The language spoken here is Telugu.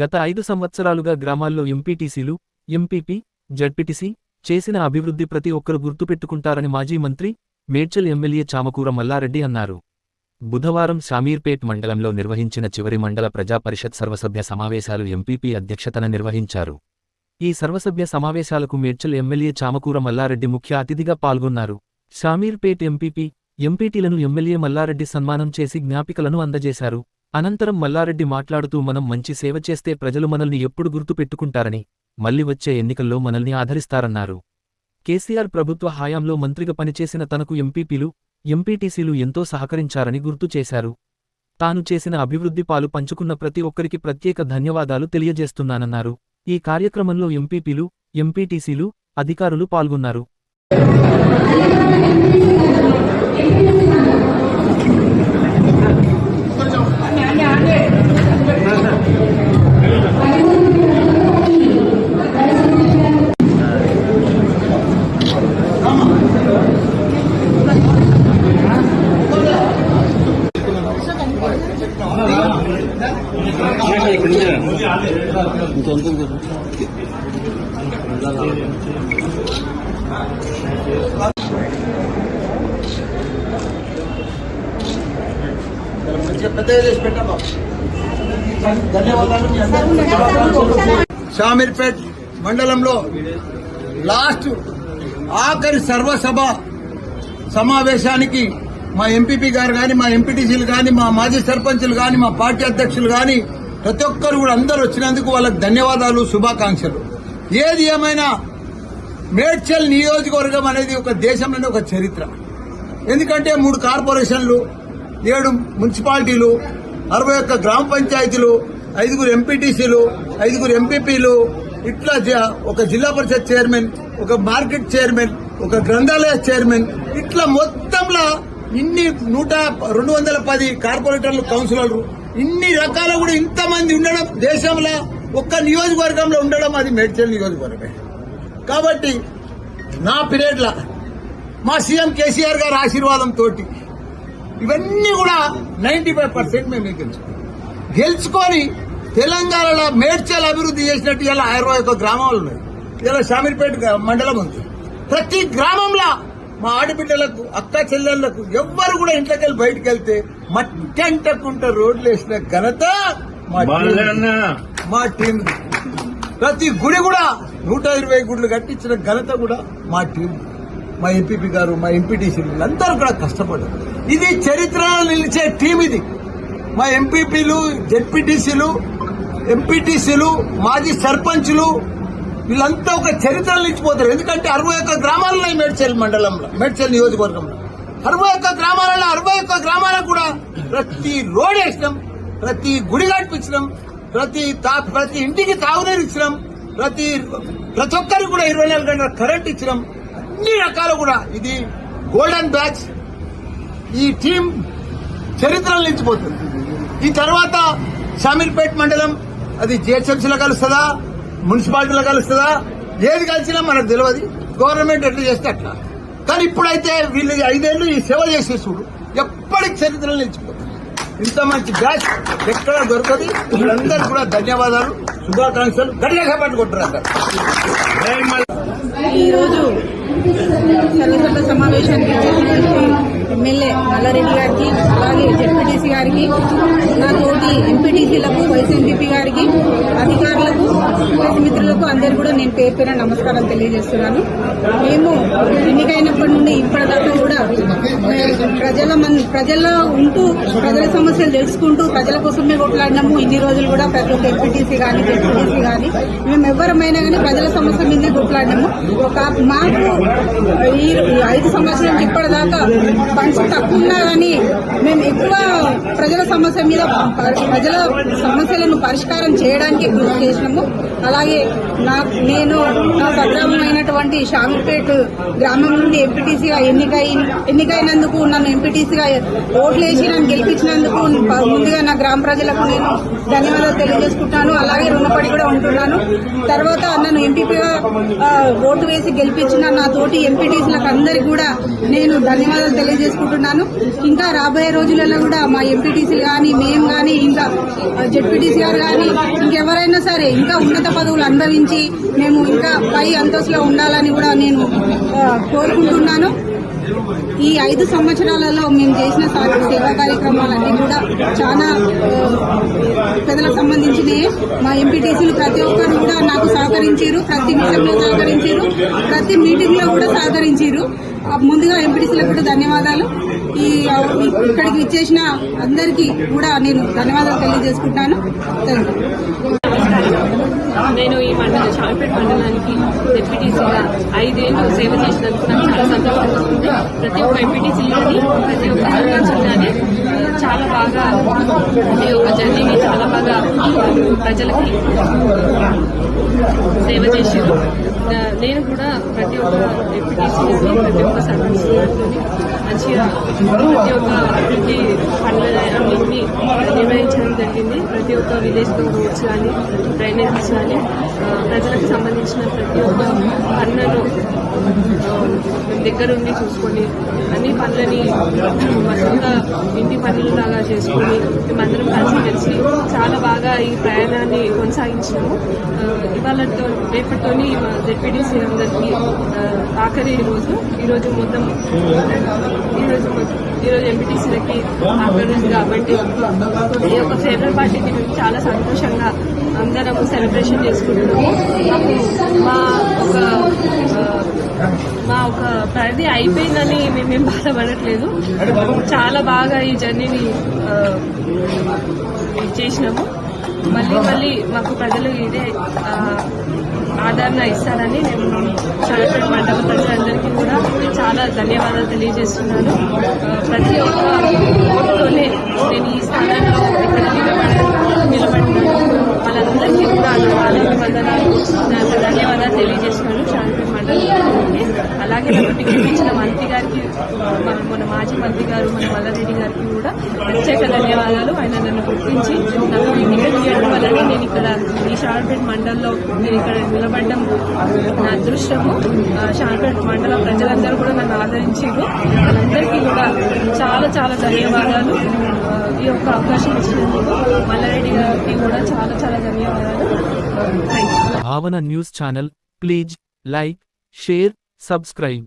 గత ఐదు సంవత్సరాలుగా గ్రామాల్లో ఎంపీటీసీలు ఎంపీపీ జడ్పీటీసీ చేసిన అభివృద్ధి ప్రతి ఒక్కరు గుర్తుపెట్టుకుంటారని మాజీ మంత్రి మేడ్చల్ ఎమ్మెల్యే చామకూర మల్లారెడ్డి అన్నారు. బుధవారం షామీర్పేట్ మండలంలో నిర్వహించిన చివరి మండల ప్రజా పరిషత్ సర్వసభ్య సమావేశాలు ఎంపీపీ అధ్యక్షతన నిర్వహించారు. ఈ సర్వసభ్య సమావేశాలకు మేడ్చల్ ఎమ్మెల్యే చామకూర మల్లారెడ్డి ముఖ్య అతిథిగా పాల్గొన్నారు. షామీర్పేట్ ఎంపీపీ ఎంపీటీలను ఎమ్మెల్యే మల్లారెడ్డి సన్మానం చేసి జ్ఞాపికలను అందజేశారు. అనంతరం మల్లారెడ్డి మాట్లాడుతూ మనం మంచి సేవ చేస్తే ప్రజలు మనల్ని ఎప్పుడు గుర్తుపెట్టుకుంటారని మళ్ళీ వచ్చే ఎన్నికల్లో మనల్ని ఆదరిస్తారన్నారు. కేసీఆర్ ప్రభుత్వ హయాంలో మంత్రిగా పనిచేసిన తనకు ఎంపీపీలు ఎంపీటీసీలు ఎంతో సహకరించారని గుర్తు చేశారు. తాను చేసిన అభివృద్ధి పాలు పంచుకున్న ప్రతి ఒక్కరికి ప్రత్యేక ధన్యవాదాలు తెలియజేస్తున్నానన్నారు. ఈ కార్యక్రమంలో ఎంపీపీలు ఎంపీటీసీలు అధికారులు పాల్గొన్నారు. షామీర్పేట్ మండలంలో లాస్ట్ ఆఖరి సర్వసభ సమావేశానికి మా ఎంపీపీ గారు కానీ మా ఎంపీటీసీలు కానీ మా మాజీ సర్పంచులు కానీ మా పార్టీ అధ్యక్షులు కానీ ప్రతి ఒక్కరు కూడా అందరూ వచ్చినందుకు వాళ్ళకి ధన్యవాదాలు శుభాకాంక్షలు. ఏది ఏమైనా మేడ్చల్ నియోజకవర్గం అనేది ఒక దేశంలోనే ఒక చరిత్ర. ఎందుకంటే మూడు కార్పొరేషన్లు ఏడు మున్సిపాలిటీలు అరవై ఒక్క గ్రామ పంచాయతీలు ఐదుగురు ఎంపీటీసీలు ఐదుగురు ఎంపీపీలు ఇట్లా జ- ఒక జిల్లా పరిషత్ చైర్మన్ ఒక మార్కెట్ చైర్మన్ ఒక గ్రంథాలయ చైర్మన్ ఇట్లా మొత్తంలో ఇన్ని నూట రెండు వందల పది కార్పొరేటర్లు కౌన్సిలర్లు ఇన్ని రకాల కూడా ఇంతమంది ఉండడం దేశంలో ఒక్క నియోజకవర్గంలో ఉండడం అది మేడ్చల్ నియోజకవర్గమే. కాబట్టి నా పీరియడ్ మా సీఎం కేసీఆర్ గారి ఆశీర్వాదం తోటి ఇవన్నీ కూడా నైన్టీ ఫైవ్ పర్సెంట్ మేము గెలుచుకున్నాం. గెలుచుకొని తెలంగాణలో మేడ్చల్ అభివృద్ధి చేసినట్టు ఇలా ఇరవై ఒక్క గ్రామాలు ఉన్నాయి. ఇలా షామీర్పేట మండలం ఉంది. ప్రతి గ్రామంలో మా ఆడబిడ్డలకు అక్క చెల్లెళ్ళకు ఎవ్వరు కూడా ఇంట్లోకి వెళ్ళి బయటకు వెళ్తే మట్టి అంటకుంట రోడ్లు వేసిన ఘనత మా టీం. ప్రతి గుడి కూడా నూట ఇరవై గుడులు కట్టించిన ఘనత కూడా మా టీం. మా ఎంపీపీ గారు మా ఎంపీటీసీ అందరూ కూడా కష్టపడ్డారు. ఇది చరిత్రలో నిలిచే టీం ఇది. మా ఎంపీపీలు జెడ్పీటీసీలు ఎంపీటీసీలు మాజీ సర్పంచులు వీళ్ళంతా ఒక చరిత్రలో నిలిచిపోతారు. ఎందుకంటే అరవై ఒక్క గ్రామాలు ఉన్నాయి మేడ్చల్ మండలంలో మేడ్చల్ నియోజకవర్గంలో. అరవై ఒక్క గ్రామాలలో అరవై ఒక్క గ్రామాలకు కూడా ప్రతి రోడ్ వేసినాం ప్రతి గుడి కట్టించినాం ప్రతి తా- ప్రతి ఇంటికి తాగునీరు ఇచ్చినాం ప్రతి ప్రతి ఒక్కరికి కూడా ఇరవై నాలుగు గంటల కరెంట్ ఇచ్చినాం. అన్ని రకాలు కూడా ఇది గోల్డెన్ బ్యాచ్. ఈ టీం చరిత్రలో నిలిచిపోతుంది ఈ తర్వాత షామీర్పేట్ మండలం అది జిహెచ్ఎంసీలో కలుస్తుందా మున్సిపాలిటీలో కలుస్తుందా ఏది కలిసినా మనకు తెలియదు గవర్నమెంట్ ఎట్లా చేస్తే అట్లా. కానీ ఇప్పుడైతే వీళ్ళు ఐదేళ్ళు ఈ సేవ చేసే చూడు ఎప్పటికి చరిత్రలో నిలిచిపోతుంది ఇంత మంచి బ్యాచ్ ఎక్కడ దొరకదు. వీళ్ళందరూ కూడా ధన్యవాదాలు శుభాకాంక్షలు. గట్టిగా పట్టుకుంటారు ఈరోజు సర్వసభ సమావేశానికి ఎమ్మెల్యే మల్లారెడ్డి గారికి అలాగే జడ్పీటీసీ గారికి నా తోటి ఎంపీటీసీలకు వైసీపీ ప్రెస్ అందరు కూడా నేను పేరు పేరు నమస్కారం తెలియజేస్తున్నాను. మేము ఎన్నికైనప్పటి నుండి ఇప్పటిదాకా కూడా ప్రజల మన్- ప్రజల్లో ఉంటూ ప్రజల సమస్యలు తెలుసుకుంటూ ప్రజల కోసమే కొట్లాడినాము. ఇన్ని రోజులు కూడా ప్రతి ఒక్క ఎంపీటీసీ కానీ జెడ్పీటీసీ కానీ మేము ఎవరమైనా కానీ ప్రజల సమస్య మీదే కొట్లాడినాము. ఒక మాకు ఈ ఐదు సంవత్సరాలకి ఇప్పటిదాకా ఫండ్స్ తక్కువ ఉన్నా కానీ మేము ఎక్కువ ప్రజల సమస్య మీద ప్రజల సమస్యలను పరిష్కారం చేయడానికి కృషి చేసినాము. అలాగే నా నేను నా స్వగ్రామమైనటువంటి షామీర్పేట్ గ్రామం నుండి ఎంపీటీసీగా ఎన్నికై ఎన్నికైనందుకు నన్ను ఎంపీటీసీగా ఓట్లేసి నన్ను గెలిపించినందుకు ముందుగా నా గ్రామ ప్రజలకు నేను ధన్యవాదాలు తెలియజేసుకుంటాను అలాగే రుణపడి కూడా ఉంటున్నాను. తర్వాత నన్ను ఎంపీపీగా ఓటు వేసి గెలిపించిన నా తోటి ఎంపీటీసీలకు అందరికీ కూడా నేను ధన్యవాదాలు తెలియజేసుకుంటున్నాను. ఇంకా రాబోయే రోజులలో కూడా మా ఎంపీటీసీలు కానీ మేము కానీ ఇంకా జెడ్పీటీసీ గారు కానీ ఇంకెవరైనా సరే ఇంకా ఉన్నత పదవులు అనుభవించి మేము ఇంకా పై అంతస్తులో ఉండాలని కూడా నేను కోరుకుంటున్నాను. ఈ ఐదు సంవత్సరాలలో మేము చేసిన సేవా కార్యక్రమాలన్నీ కూడా చాలా ప్రజలకు సంబంధించినవి మా ఎంపీటీసీలు ప్రతి ఒక్కరు కూడా నాకు సహకరించారు ప్రతి మీటింగ్లో సహకరించారు ప్రతి మీటింగ్లో కూడా సహకరించారు. ముందుగా ఎంపీటీసీలకు కూడా ధన్యవాదాలు. ఈ ఇక్కడికి ఇచ్చేసిన అందరికీ కూడా నేను ధన్యవాదాలు తెలియజేసుకుంటాను. థ్యాంక్ యూ నేను ఈ మండల షాంపేట్ మండలానికి డిప్యూటీసీగా ఐదేళ్ళు సేవ చేసినందుకు నాకు చాలా సంతోషంగా ప్రతి ఒక్క ఎంపీటీసీలు కానీ ప్రతి ఒక్క సర్పంచ్ చాలా బాగా ఈ యొక్క జర్నీని చాలా బాగా ప్రజలకి సేవ చేశారు. నేను కూడా ప్రతి ఒక్క ఎంపీటీసీని ప్రతి ఒక్క సర్పంచ్ మంచిగా ప్రతి ఒక్క అభివృద్ధి పనులన్నింటినీ నిర్వహించడం జరిగింది. ప్రతి ఒక్క విలేజ్ రోడ్స్ కానీ డ్రైనేజెస్ కానీ ప్రజలకు సంబంధించిన ప్రతి ఒక్క పనులను దగ్గరుండి చూసుకొని అన్ని పనులని ఇంటి పనులు లాగా చేసుకుని చేసుకొని మేమందరం కలిసి చాలా బాగా ఈ ప్రయాణాన్ని కొనసాగించినాము. ఇవాళతో రేపటితోని మా జెడ్పీటీసీ అందరికీ ఆఖరి రోజు. ఈరోజు మొత్తం ఈరోజు ఈరోజు ఎంపీటీసీలకి ఆఖరి రోజు కాబట్టి ఈ యొక్క ఫేవరెట్ పార్టీకి మేము చాలా సంతోషంగా అందరం సెలబ్రేషన్ చేసుకుంటున్నాము. మా ఒక మా ఒక పరిధి అయిపోయిందని మేమేం బాధపడట్లేదు. చాలా బాగా ఈ జర్నీని చేసినాము. మళ్ళీ మళ్ళీ మాకు ప్రజలు ఇదే ఆదరణ ఇస్తారని నేను చదువుతున్న మండల ప్రజలందరికీ కూడా చాలా ధన్యవాదాలు తెలియజేస్తున్నాను. ప్రతి ఒక్క ఓటుతోనే నేను ఈ స్థానంలో ఇక్కడ నిలబడ నిలబడినాను వాళ్ళందరికీ కూడా నా ఆదరణ వందనాలు నాకు ధన్యవాదాలు తెలియజేస్తున్నాను శాంతి మండలి అలాగే నాకు టికెట్ ఇచ్చిన మంత్రి గారికి మన మన మాజీ మంత్రి గారు మన మల్లారెడ్డి గారికి కూడా ప్రత్యేక ధన్యవాదాలు. ఆయన నన్ను గుర్తించి నాకు ఎన్నికలు చేయడం వల్లనే నేను ఇక్కడ ఈ షార్పేట్ మండలంలో నేను ఇక్కడ నిలబడడం నా అదృష్టము. ఆ, షార్పేట్ మండల ప్రజలందరూ కూడా నన్ను ఆదరించారు. వాళ్ళందరికీ కూడా చాలా చాలా ధన్యవాదాలు. ఈ యొక్క అవకాశం ఇచ్చినందుకు మల్లారెడ్డి గారికి కూడా చాలా చాలా ధన్యవాదాలు. Bhavana news channel. Please like share subscribe.